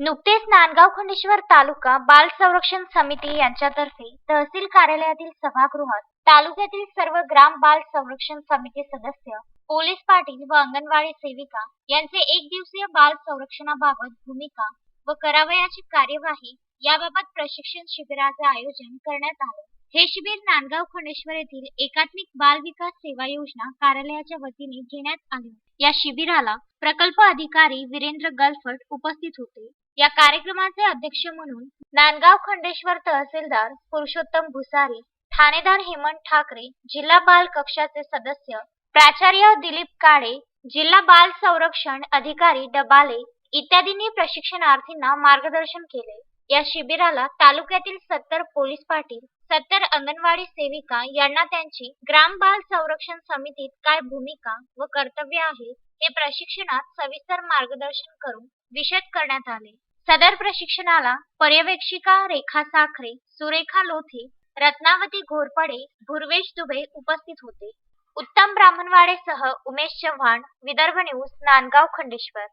नुकतेच नांदगाव खंडेश्वर तालुका बाल संरक्षण समिती यांच्यातर्फे तहसील कार्यालयातील सभागृहात तालुक्यातील सर्व ग्राम बाल संरक्षण समिती सदस्य पोलीस पाटील व अंगणवाडी सेविका यांचे एक दिवसीय बाल संरक्षणाबाबत भूमिका व करावयाची कार्यवाही याबाबत प्रशिक्षण शिबिराचे आयोजन करण्यात आले. हे शिबिर नांदगाव खंडेश्वर येथील एकात्मिक बाल विकास सेवा योजना कार्यालयाच्या वतीने घेण्यात आले. या शिबिराला प्रकल्प अधिकारी वीरेंद्र गलफट उपस्थित होते. या कार्यक्रमाचे अध्यक्ष म्हणून नांदगाव खंडेश्वर तहसीलदार पुरुषोत्तम भुसारी ठाणेदार हेमंत ठाकरे जिल्हा बाल कक्षाचे सदस्य प्राचार्य दिलीप काळे जिल्हा बाल संरक्षण अधिकारी डबाले इत्यादींनी प्रशिक्षणार्थींना मार्गदर्शन केले. या शिबिराला तालुक्यातील सत्तर पोलीस पाटील सत्तर अंगणवाडी सेविका यांना त्यांची ग्राम बाल संरक्षण समितीत काय भूमिका व कर्तव्य आहे हे प्रशिक्षणात सविस्तर मार्गदर्शन करून विशद करण्यात आले. सदर प्रशिक्षणाला पर्यवेक्षिका रेखा साखरे सुरेखा लोथे रत्नावती घोरपडे भुरवेश दुबे उपस्थित होते. उत्तम ब्राह्मणवाडे सह उमेश चव्हाण विदर्भ न्यूज नांदगाव खंडेश्वर.